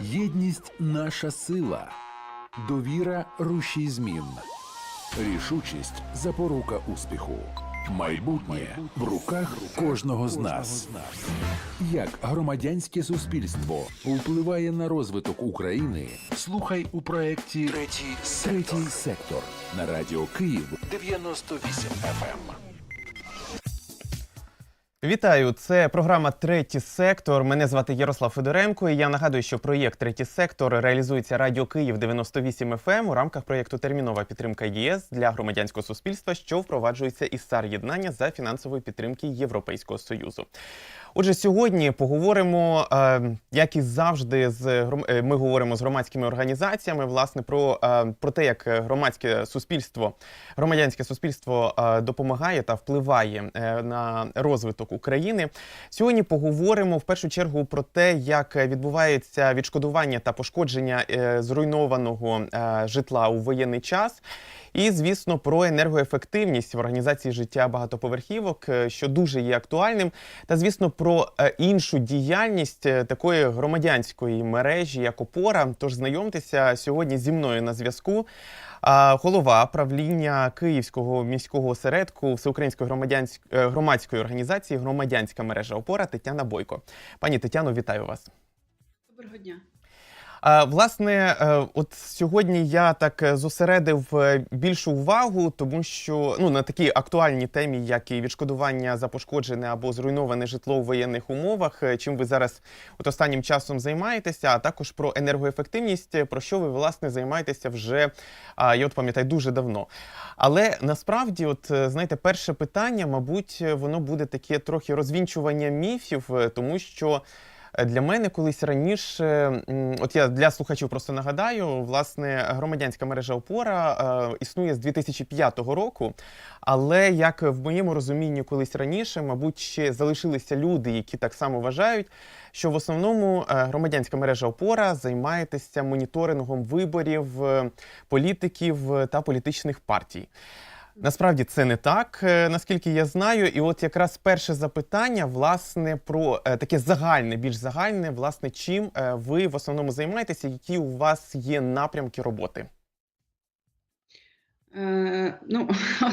Єдність наша сила, довіра рушій змін, рішучість запорука успіху. Майбутнє в руках кожного з нас. Як громадянське суспільство впливає на розвиток України? Слухай у проєкті Третій сектор, Третій сектор на радіо Київ 98 FM. Вітаю, це програма Третій сектор. Мене звати Ярослав Федоренко. І я нагадую, що проєкт Третій сектор реалізується Радіо Київ 98 FM у рамках проєкту Термінова підтримка ЄС для громадянського суспільства, що впроваджується із САР єднання за фінансової підтримки Європейського союзу. Отже, сьогодні поговоримо, е, як і завжди, з е, ми говоримо з громадськими організаціями, власне, про, е, про те, як громадське суспільство, громадянське суспільство допомагає та впливає на розвиток України. Сьогодні поговоримо в першу чергу про те, як відбувається відшкодування та пошкодження е, зруйнованого е, житла у воєнний час. І, звісно, про енергоефективність в організації життя багатоповерхівок, е, що дуже є актуальним, та звісно про іншу діяльність такої громадянської мережі, як опора. Тож знайомтеся сьогодні зі мною на зв'язку. Голова правління Київського міського осередку Всеукраїнської громадянської громадської організації Громадянська мережа опора Тетяна Бойко. Пані Тетяно, вітаю вас. Доброго дня. Власне, е, от сьогодні я так е, зосередив е, більшу увагу, тому що ну на такій актуальній темі, як і відшкодування за пошкоджене або зруйноване житло у воєнних умовах, чим ви зараз от останнім часом займаєтеся, а також про енергоефективність, про що ви власне займаєтеся вже я от пам'ятаю дуже давно. Але насправді, от знаєте, перше питання, мабуть, воно буде таке трохи розвінчування міфів, тому що. Е, Для мене колись раніше, от я для слухачів просто нагадаю, власне, громадянська мережа опора е, існує з 2005 року. Але як в моєму розумінні, колись раніше, мабуть, ще залишилися люди, які так само вважають, що в основному е, громадянська мережа опора займається моніторингом виборів політиків та політичних партій. Насправді це не так, е, наскільки я знаю. І от якраз перше запитання, власне, про е, таке загальне, більш загальне, власне, чим е, ви в основному займаєтеся, які у вас є напрямки роботи? Е, ну,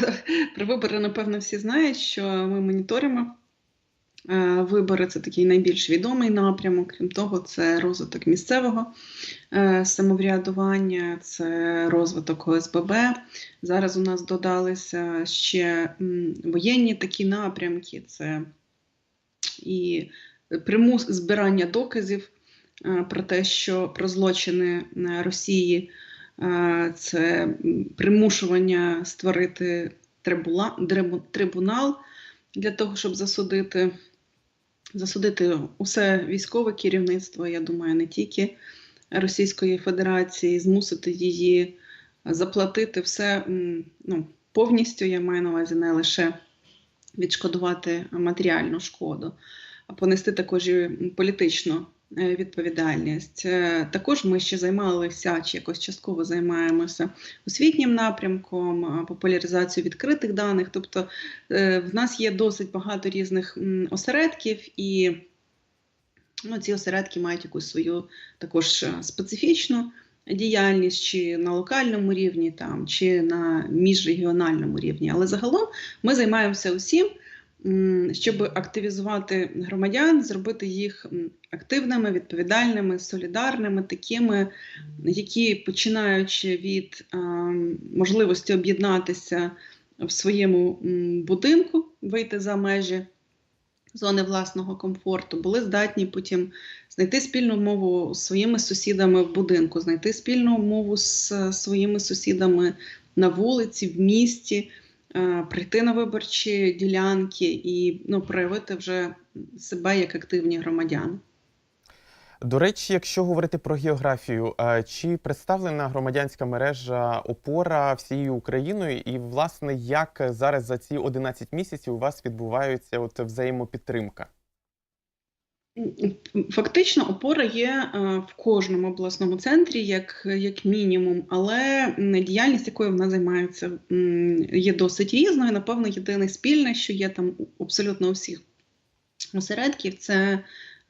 про вибори, напевно, всі знають, що ми моніторимо. Е, Вибори це такий найбільш відомий напрямок. Крім того, це розвиток місцевого е, самоврядування, це розвиток ОСББ. Зараз у нас додалися ще воєнні такі напрямки: це і примус збирання доказів е, про те, що про злочини Росії. Це примушування створити трибунал для того, щоб засудити, засудити усе військове керівництво, я думаю, не тільки Російської Федерації, змусити її заплатити все ну, повністю, я маю на увазі не лише відшкодувати матеріальну шкоду, а понести також і політичну відповідальність. Е, Також ми ще займалися, чи якось частково займаємося освітнім напрямком, е, популяризацією відкритих даних. Тобто е, в нас є досить багато різних осередків, і ну, ці осередки мають якусь свою також е, специфічну діяльність чи на локальному рівні, там, чи на міжрегіональному рівні. Але загалом ми займаємося усім, щоб активізувати громадян, зробити їх активними, відповідальними, солідарними, такими, які починаючи від можливості об'єднатися в своєму будинку, вийти за межі зони власного комфорту, були здатні потім знайти спільну мову з своїми сусідами в будинку, знайти спільну мову з е, своїми сусідами на вулиці, в місті, прийти на виборчі ділянки і ну, проявити вже себе як активні громадяни. До речі, якщо говорити про географію, е, чи представлена громадянська мережа опора всією Україною, і власне як зараз за ці 11 місяців у вас відбувається от взаємопідтримка? Фактично, опора є е, в кожному обласному центрі, як, як мінімум, але діяльність, якою вона займається, є досить різною. Напевно, єдине спільне, що є там абсолютно у всіх осередків, це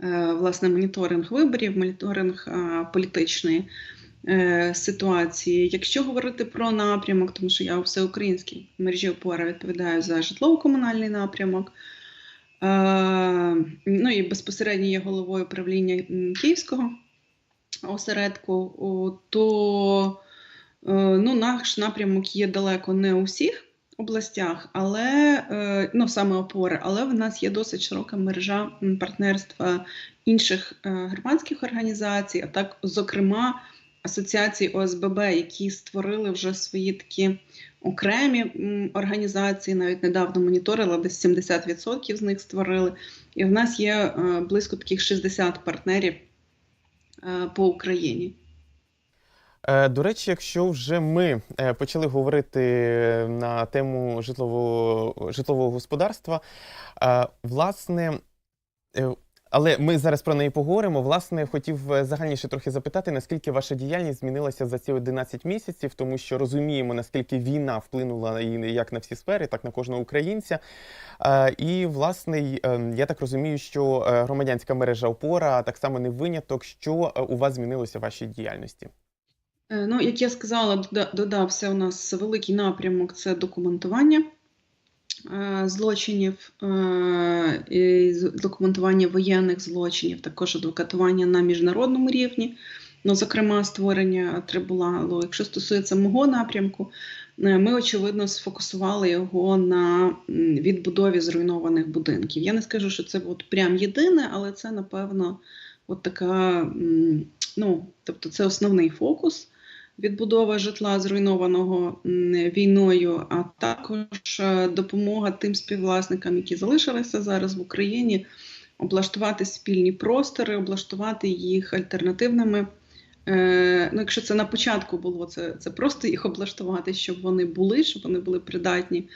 е, власне моніторинг виборів, моніторинг е, політичної ситуації. Якщо говорити про напрямок, тому що я у всеукраїнській мережі опора відповідаю за житлово-комунальний напрямок. Е, Ну і безпосередньо є головою правління Київського осередку, то е, ну, наш напрямок є далеко не у всіх областях, але е, ну, саме опори, але в нас є досить широка мережа партнерства інших громадських організацій, а так, зокрема, асоціації ОСББ, які створили вже свої такі окремі організації. Навіть недавно моніторила, десь 70% з них створили. І в нас є е, близько таких 60 партнерів е, по Україні. Е, До речі, якщо вже ми почали говорити на тему житлового, житлового господарства, власне, але ми зараз про неї поговоримо. Власне, хотів е, загальніше трохи запитати, наскільки ваша діяльність змінилася за ці 11 місяців, тому що розуміємо, наскільки війна вплинула і як на всі сфери, так на кожного українця. Е, І, власне, е, я так розумію, що громадянська мережа опора так само не виняток, що у вас змінилося в вашій діяльності. Ну, як я сказала, дода- додався у нас великий напрямок це документування злочинів, е, і документування воєнних злочинів, також адвокатування на міжнародному рівні, ну, зокрема, створення трибуналу. Якщо стосується мого напрямку, е, ми очевидно сфокусували його на відбудові зруйнованих будинків. Я не скажу, що це от прям єдине, але це напевно от така, ну, тобто це основний фокус відбудова житла зруйнованого війною, а також е, допомога тим співвласникам, які залишилися зараз в Україні, облаштувати спільні простори, облаштувати їх альтернативними. Е, ну, якщо це на початку було, це, це просто їх облаштувати, щоб вони були, щоб вони були придатні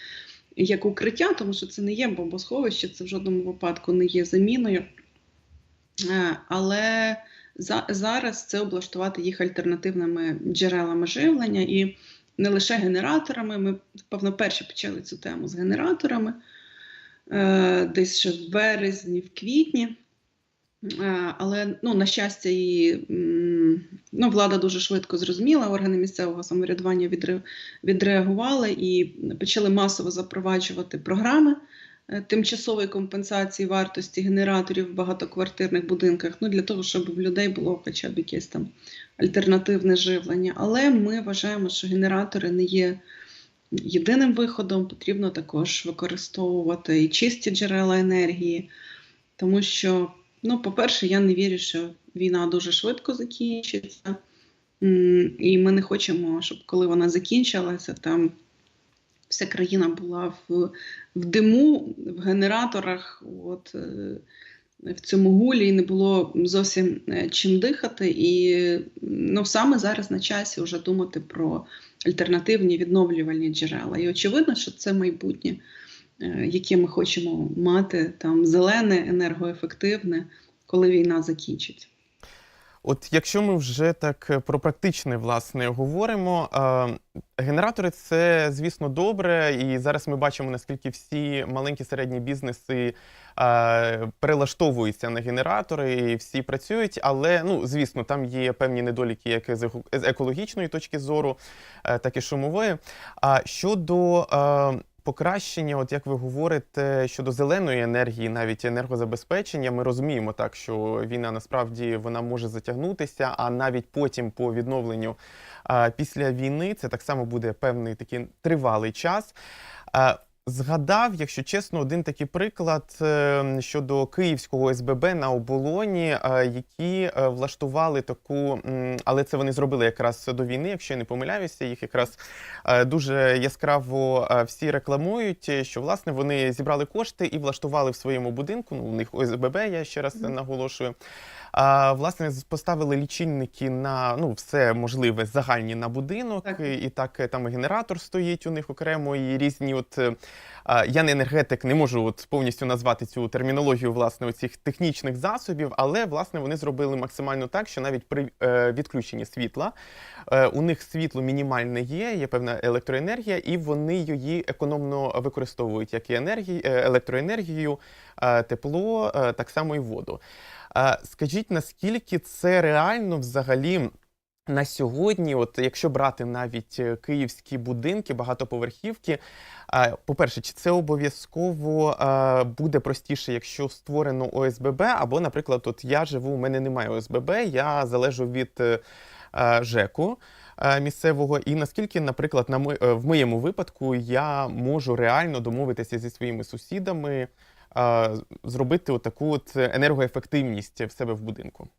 як укриття, тому що це не є бомбосховище, це в жодному випадку не є заміною. Е, але зараз це облаштувати їх альтернативними джерелами живлення і не лише генераторами. Ми, певно, перші почали цю тему з генераторами е, десь ще в березні, в квітні. Е, але, ну, на щастя, і, ну, влада дуже швидко зрозуміла, органи місцевого самоврядування відре- відреагували і почали масово запроваджувати програми тимчасової компенсації вартості генераторів в багатоквартирних будинках, ну, для того, щоб в людей було хоча б якесь там альтернативне живлення. Але ми вважаємо, що генератори не є єдиним виходом, потрібно також використовувати і чисті джерела енергії, тому що, ну, по-перше, я не вірю, що війна дуже швидко закінчиться. І ми не хочемо, щоб коли вона закінчилася, там вся країна була в, в диму, в генераторах, от, е, в цьому гулі, і не було зовсім е, чим дихати. І ну, саме зараз на часі вже думати про альтернативні відновлювальні джерела. І очевидно, що це майбутнє, е, яке ми хочемо мати там зелене, енергоефективне, коли війна закінчиться. От якщо ми вже так е, про практичне власне говоримо, генератори це звісно добре, і зараз ми бачимо наскільки всі маленькі середні бізнеси перелаштовуються на генератори, і всі працюють. Але ну звісно, там є певні недоліки, як з екологічної точки зору, е, так і шумової. А щодо е, Покращення, от як ви говорите, щодо зеленої енергії, навіть енергозабезпечення, ми розуміємо так, що війна насправді вона може затягнутися, а навіть потім по відновленню після війни це так само буде певний такий тривалий час. Згадав, якщо чесно, один такий приклад е, щодо київського СББ на оболоні, е, які е, влаштували таку, але це вони зробили якраз до війни, якщо я не помиляюся, їх якраз дуже яскраво всі рекламують, що власне вони зібрали кошти і влаштували в своєму будинку. Ну, у них ОСББ, я ще раз наголошую. А, власне, поставили лічильники на ну, все можливе загальні на будинок, Так. і, так е, там і генератор стоїть у них окремо, і різні. От е, а, я не енергетик, не можу от повністю назвати цю термінологію власне оцих технічних засобів, але власне вони зробили максимально так, що навіть при е, відключенні світла е, у них світло мінімальне є, є певна електроенергія, і вони її економно використовують як і енергії, електроенергію, е, тепло, е, так само і воду. Скажіть, наскільки це реально взагалі на сьогодні, от якщо брати навіть е, київські будинки, багатоповерхівки, по-перше, чи це обов'язково буде простіше, якщо створено ОСББ, або, наприклад, от я живу, у мене немає ОСББ, я залежу від е, ЖЕКу місцевого, і наскільки, наприклад, на е, в моєму випадку я можу реально домовитися зі своїми сусідами, зробити отаку от енергоефективність в себе в будинку.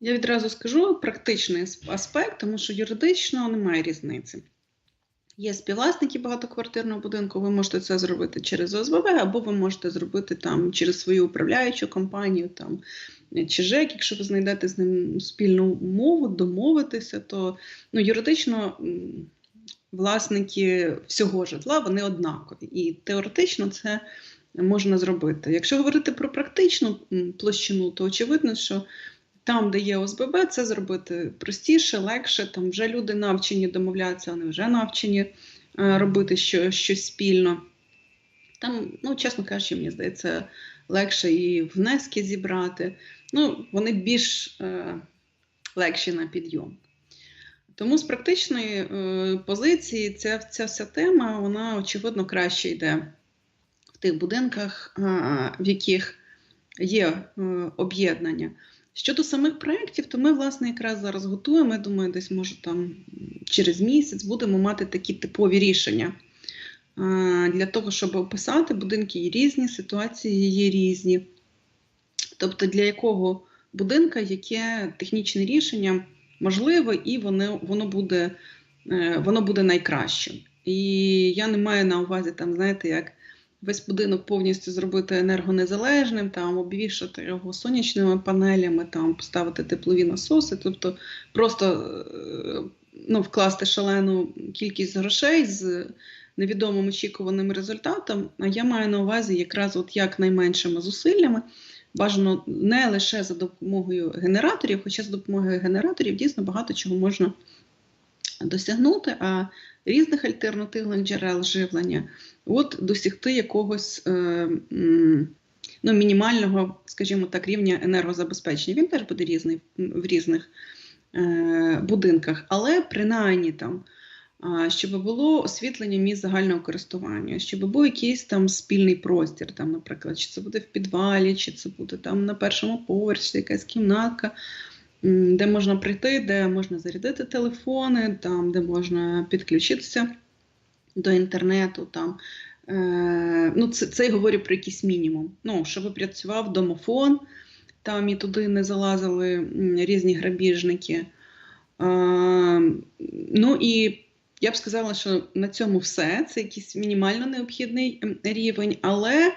Я відразу скажу практичний аспект, тому що юридично немає різниці. Є співвласники багатоквартирного будинку, ви можете це зробити через ОСББ, або ви можете зробити там через свою управляючу компанію там, чи ЖЕК, якщо ви знайдете з ним спільну мову, домовитися, то ну, юридично власники всього житла вони однакові. І теоретично це можна зробити. Якщо говорити про практичну площину, то очевидно, що там, де є ОСББ, це зробити простіше, легше. Там вже люди навчені домовлятися, вони вже навчені е, робити що, щось спільно. Там, ну, чесно кажучи, мені здається, легше і внески зібрати. Ну, вони більш е, легші на підйом. Тому з практичної е, позиції ця, ця вся тема, вона очевидно краще йде в тих будинках, в яких є е, об'єднання. Щодо самих проєктів, то ми, власне, якраз зараз готуємо. Я думаю, десь може там через місяць будемо мати такі типові рішення. Е, Для того, щоб описати, будинки є різні, ситуації є різні. Тобто, для якого будинка яке технічне рішення можливе, і воно, воно, буде, е, воно буде найкращим. І я не маю на увазі, там, знаєте, як весь будинок повністю зробити енергонезалежним, там обвішати його сонячними панелями, там поставити теплові насоси, тобто просто е, ну, вкласти шалену кількість грошей з невідомим очікуваним результатом. А я маю на увазі якраз от як найменшими зусиллями. Бажано не лише за допомогою генераторів, хоча за допомогою генераторів дійсно багато чого можна досягнути, а різних альтернативних джерел живлення, от досягти якогось е, ну, мінімального, скажімо так, рівня енергозабезпечення. Він теж буде різний в різних е, будинках, але принаймні там. Щоб було освітлення місць загального користування, щоб був якийсь там спільний простір, там, наприклад, чи це буде в підвалі, чи це буде там на першому поверсі, якась кімнатка, де можна прийти, де можна зарядити телефони, там, де можна підключитися до інтернету. Там. Е, ну, це, це я говорю про якийсь мінімум. Ну, щоб працював домофон, там і туди не залазили різні грабіжники. Е, ну і я б сказала, що на цьому все. Це якийсь мінімально необхідний рівень, але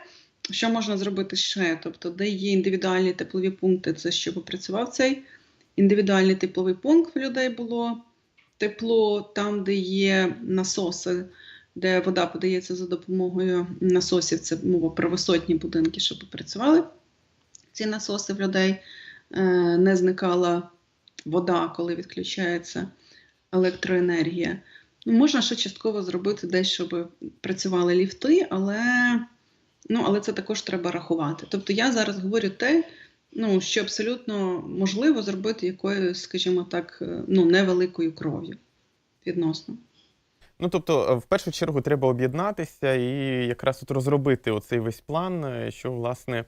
що можна зробити ще? Тобто, де є індивідуальні теплові пункти, це щоб працював цей індивідуальний тепловий пункт в людей було тепло, там, де є насоси, де вода подається за допомогою насосів, це мова про висотні будинки, щоб працювали ці насоси в людей, е, не зникала вода, коли відключається електроенергія. Ну, можна ще частково зробити десь, щоб працювали ліфти, але, ну, але це також треба рахувати. Тобто я зараз говорю те, ну, що абсолютно можливо зробити якоюсь, скажімо так, е, ну, невеликою кров'ю відносно. Ну, тобто, е, в першу чергу треба об'єднатися і якраз от розробити оцей весь план, е, що, власне,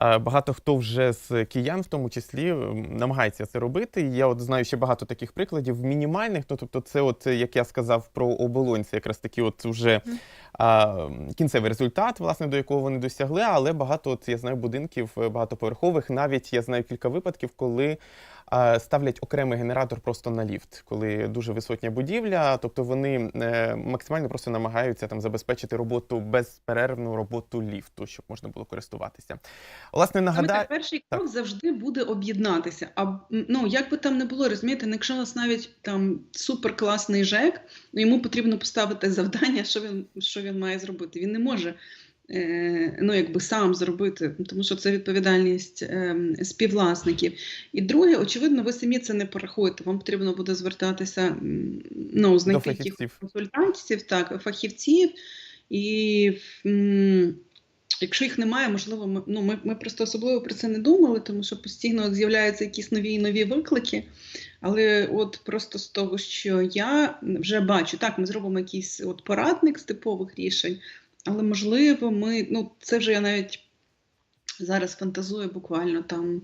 багато хто вже з киян, в тому числі, намагається це робити. Я от знаю ще багато таких прикладів мінімальних. Ну, тобто, це, от, як я сказав про оболонці, це якраз такі от вже а, кінцевий результат, власне, до якого вони досягли. Але багато, от я знаю, будинків багатоповерхових, навіть я знаю кілька випадків, коли ставлять окремий генератор просто на ліфт, коли дуже висотня будівля, тобто вони е, максимально просто намагаються там забезпечити роботу безперервну роботу ліфту, щоб можна було користуватися. Власне, нагадаю. перший крок завжди буде об'єднатися. А ну як би там не було, розумієте, ну, якщо у нас навіть там суперкласний ЖЕК, ну йому потрібно поставити завдання, що він що він має зробити. Він не може ну, якби сам зробити, тому що це відповідальність е, співвласників. І друге, очевидно, ви самі це не порахуєте. Вам потрібно буде звертатися, ну, знайти якихось консультантів, так, фахівців і. Якщо їх немає, можливо, ми, ну, ми, ми просто особливо про це не думали, тому що постійно з'являються якісь нові і нові виклики. Але от просто з того, що я вже бачу, так, ми зробимо якийсь от порадник з типових рішень, але можливо, ми, ну, це вже я навіть зараз фантазую буквально там,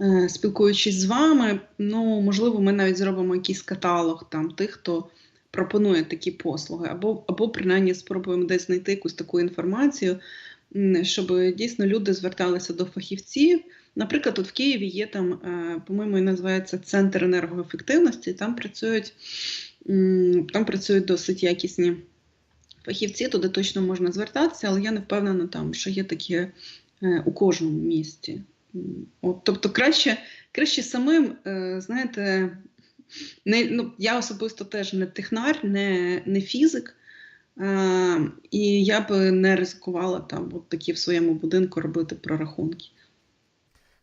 е, спілкуючись з вами, ну, можливо, ми навіть зробимо якийсь каталог там тих, хто пропонує такі послуги, або, або принаймні спробуємо десь знайти якусь таку інформацію, щоб дійсно люди зверталися до фахівців. Наприклад, тут в Києві є там, е, по-моєму, називається Центр енергоефективності. Там працюють, там працюють досить якісні фахівці, туди точно можна звертатися, але я не впевнена, там, що є такі е, у кожному місті. От, тобто, краще, краще самим, е, знаєте, не, ну, я особисто теж не технар, не, не фізик. Е, і я б не ризикувала там от такі в своєму будинку робити прорахунки.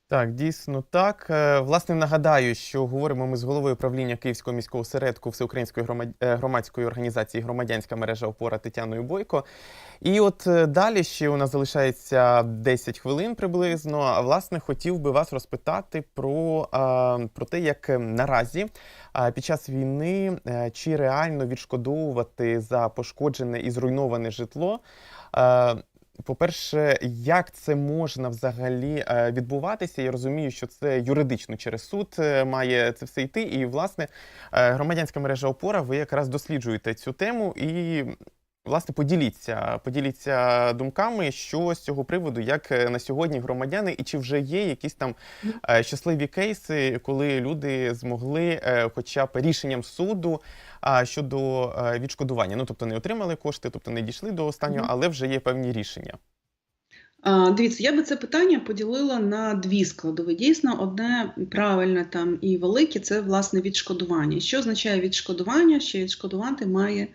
Так, дійсно так. Е, Власне, нагадаю, що говоримо ми з головою правління Київського міського осередку Всеукраїнської е, громадської організації Громадянська мережа опора Тетяною Бойко. І от е, далі ще у нас залишається 10 хвилин приблизно. А власне хотів би вас розпитати про, про те, як е, наразі під час війни чи реально відшкодовувати за пошкоджене і зруйноване житло. По-перше, як це можна взагалі е, відбуватися? Я розумію, що це юридично через суд е, має це все йти. І, власне, е, громадянська мережа опора, ви якраз досліджуєте цю тему і. Власне, поділіться, поділіться думками, що з цього приводу, як е, на сьогодні громадяни, і чи вже є якісь там е, щасливі кейси, коли люди змогли, е, хоча б рішенням суду щодо відшкодування. Ну тобто не отримали кошти, тобто не дійшли до останнього, але вже є певні рішення. Дивіться, я би це питання поділила на дві складові. Дійсно, одне правильне там і велике це власне відшкодування. Що означає відшкодування? Що відшкодувати має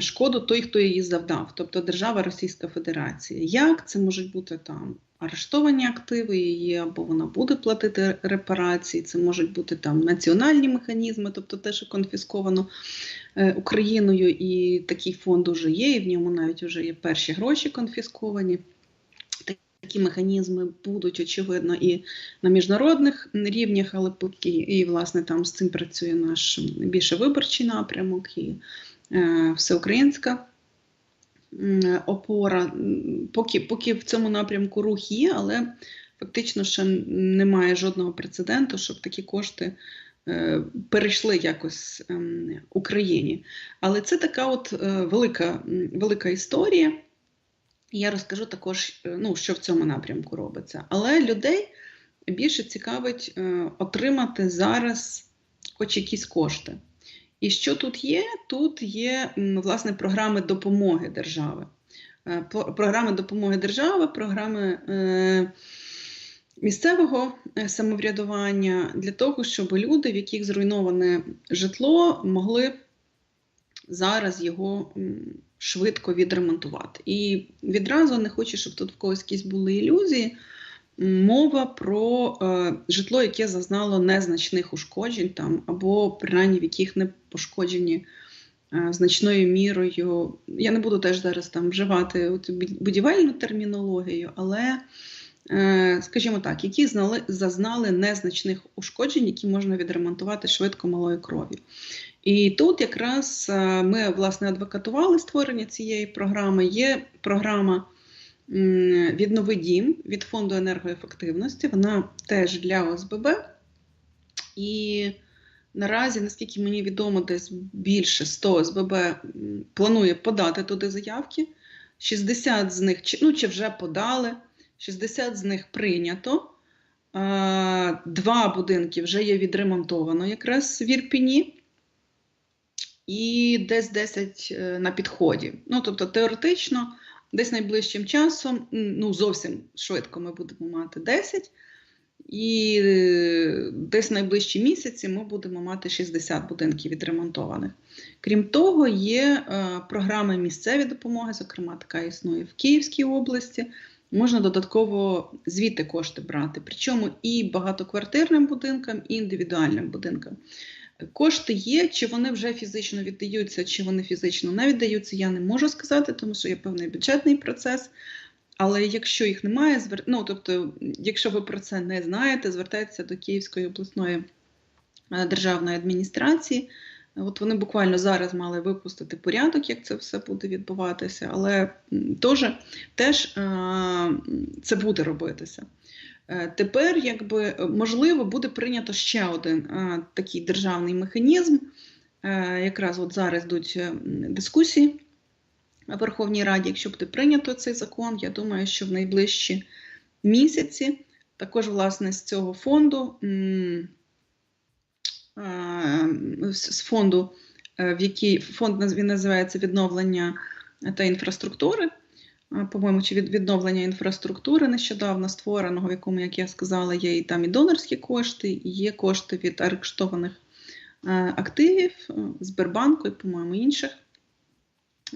шкоду той, хто її завдав, тобто держава Російська Федерація. Як це можуть бути там арештовані активи її, або вона буде платити репарації, це можуть бути там національні механізми, тобто те, що конфісковано е, Україною, і такий фонд уже є, і в ньому навіть вже є перші гроші конфісковані. Такі механізми будуть очевидно і на міжнародних рівнях, але поки і власне там з цим працює наш більше виборчий напрямок і всеукраїнська опора. Поки, поки в цьому напрямку рух є, але фактично ще немає жодного прецеденту, щоб такі кошти е, перейшли якось ем, Україні. Але це така от е, велика, велика історія. Я розкажу також, е, ну, що в цьому напрямку робиться. Але людей більше цікавить е, отримати зараз хоч якісь кошти. І що тут є? Тут є власне програми допомоги держави. Е, Програми допомоги держави, програми е, місцевого е, самоврядування для того, щоб люди, в яких зруйноване житло, могли зараз його швидко відремонтувати. І відразу не хочу, щоб тут в когось якісь були ілюзії. Мова про е, житло, яке зазнало незначних ушкоджень, там, або принаймні в яких не пошкоджені е, значною мірою. Я не буду теж зараз там вживати будівельну термінологію, але, е, скажімо так, які знали, зазнали незначних ушкоджень, які можна відремонтувати швидко малою кров'ю. І тут якраз е, ми власне адвокатували створення цієї програми. Є програма Віднови дім від фонду енергоефективності. Вона теж для ОСББ. І наразі, наскільки мені відомо, десь більше 100 ОСББ планує подати туди заявки. 60 з них ну, чи вже подали, 60 з них прийнято. Два будинки вже є відремонтовано якраз в Ірпіні і десь 10 е, на підході. Ну, тобто, теоретично, десь найближчим часом, ну зовсім швидко ми будемо мати 10, і е, десь найближчі місяці ми будемо мати 60 будинків відремонтованих. Крім того, є е, програми місцеві допомоги, зокрема, така існує в Київській області. Можна додатково звідти кошти брати, причому і багатоквартирним будинкам, і індивідуальним будинкам. Кошти є, чи вони вже фізично віддаються, чи вони фізично не віддаються, я не можу сказати, тому що є певний бюджетний процес. Але якщо їх немає, звер... ну, тобто, якщо ви про це не знаєте, звертайтеся до Київської обласної е, державної адміністрації. От вони буквально зараз мали випустити порядок, як це все буде відбуватися, але теж, теж е, це буде робитися. Е, Тепер, якби е, можливо, буде прийнято ще один е, такий державний механізм. Е, Якраз от зараз йдуть дискусії в Верховній Раді. Якщо буде прийнято цей закон, я думаю, що в найближчі місяці також власне з цього фонду. е, з фонду, в який фонд він називається відновлення та інфраструктури. По-моєму, чи від відновлення інфраструктури нещодавно створеного, в якому, як я сказала, є і там і донорські кошти, і є кошти від арештованих е, активів е, Сбербанку і, по-моєму, інших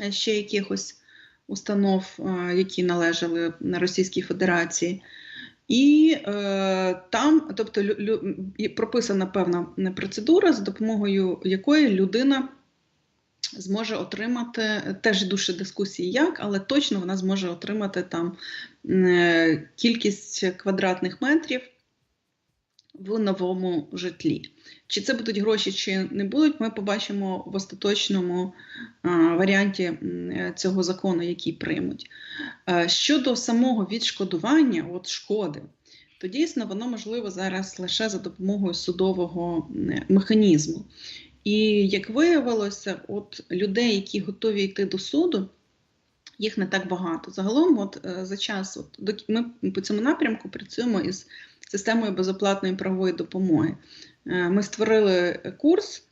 е, ще якихось установ, які належали на Російській Федерації. І е, там, тобто, лю, прописана певна процедура, за допомогою якої людина зможе отримати теж дуже дискусії, як, але точно вона зможе отримати там е, кількість квадратних метрів в новому житлі. Чи це будуть гроші, чи не будуть, ми побачимо в остаточному варіанті е, цього закону, який приймуть. Е, Щодо самого відшкодування от шкоди, то дійсно воно можливо зараз лише за допомогою судового механізму. І як виявилося, от людей, які готові йти до суду, їх не так багато. Загалом, от е, за час, от ми по цьому напрямку працюємо із системою безоплатної правової допомоги. Е, Ми створили курс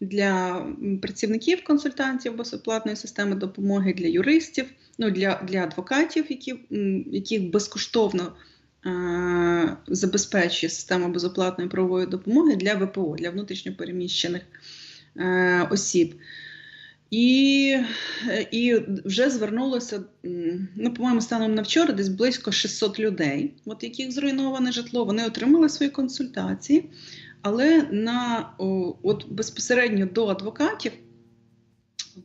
для працівників консультантів безоплатної системи допомоги для юристів, ну для, для адвокатів, які, яких безкоштовно забезпечує система безоплатної правової допомоги для ВПО, для внутрішньопереміщених е, осіб. І, е, і вже звернулося, ну, по-моєму, станом на вчора десь близько 600 людей, от яких зруйноване житло. Вони отримали свої консультації, але на, от безпосередньо до адвокатів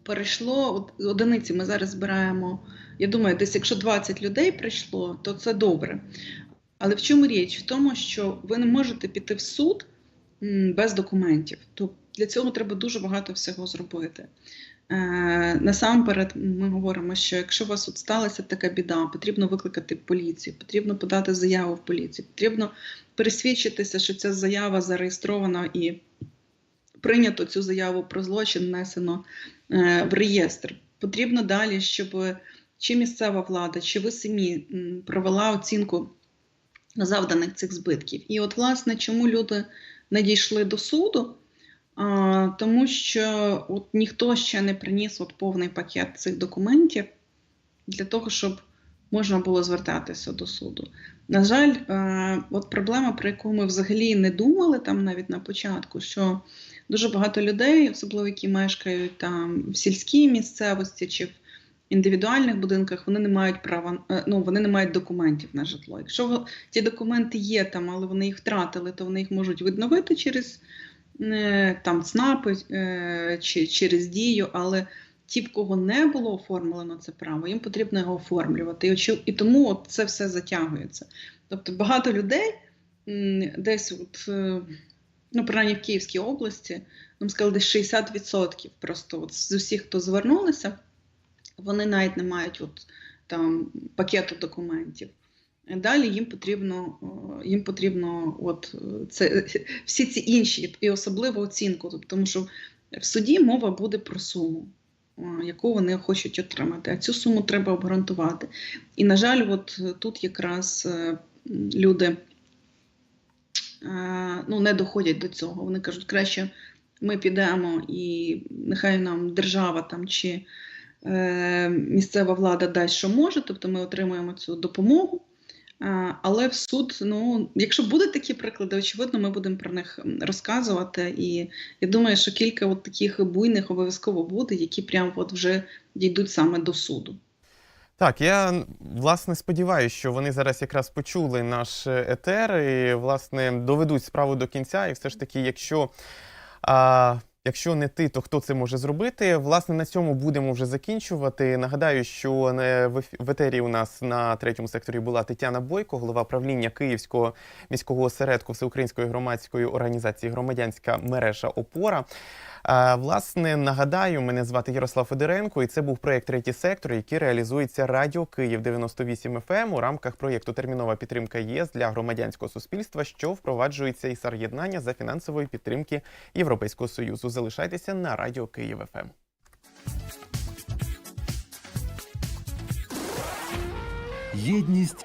перейшло от, одиниці. Ми зараз збираємо. Я думаю, десь якщо 20 людей прийшло, то це добре. Але в чому річ? В тому, що ви не можете піти в суд без документів. То для цього треба дуже багато всього зробити. Е, насамперед, ми говоримо, що якщо у вас от сталася така біда, потрібно викликати поліцію, потрібно подати заяву в поліцію, потрібно пересвідчитися, що ця заява зареєстрована і прийнято цю заяву про злочин, внесено е, в реєстр. Потрібно далі, щоб чи місцева влада, чи ви самі провела оцінку завданих цих збитків. І от, власне, чому люди не дійшли до суду? А, тому що от ніхто ще не приніс от повний пакет цих документів для того, щоб можна було звертатися до суду. На жаль, е, от проблема, про яку ми взагалі не думали там навіть на початку, що дуже багато людей, особливо які мешкають там в сільській місцевості чи індивідуальних будинках, вони не мають права, е, ну вони не мають документів на житло. Якщо ті документи є там, але вони їх втратили, то вони їх можуть відновити через е, там ЦНАПи е, чи через дію, але ті, в кого не було оформлено це право, їм потрібно його оформлювати. І, тому от це все затягується. Тобто багато людей десь, от, ну, принаймні в Київській області, нам сказали, десь 60% просто от з усіх, хто звернулися, вони навіть не мають от, там, пакету документів. Далі їм потрібно, їм потрібно от, е, це, всі ці інші, і особливо оцінку, тому що в суді мова буде про суму, яку вони хочуть отримати. А цю суму треба обґрунтувати. І, на жаль, от тут якраз е, люди е, ну, не доходять до цього. Вони кажуть, краще ми підемо і нехай нам держава там чи е, місцева влада дасть, що може, тобто ми отримуємо цю допомогу. Е, Але в суд, ну якщо будуть такі приклади, очевидно, ми будемо про них розказувати. І я думаю, що кілька от таких буйних обов'язково буде, які прям от вже дійдуть саме до суду. Так, я власне сподіваюся, що вони зараз якраз почули наш е, етер і власне доведуть справу до кінця. І все ж таки, якщо а, Якщо не ти, то хто це може зробити? Власне, на цьому будемо вже закінчувати. Нагадаю, що в етері у нас на третьому секторі була Тетяна Бойко, голова правління Київського міського осередку Всеукраїнської громадської організації Громадянська мережа Опора. Власне, нагадаю, мене звати Ярослав Федоренко, і це був проєкт третій сектор, який реалізується Радіо Київ 98 FM у рамках проєкту Термінова підтримка ЄС для громадянського суспільства, що впроваджується із єднання за фінансової підтримки Європейського союзу. Залишайтеся на Радіо Київ ФМ. Єдність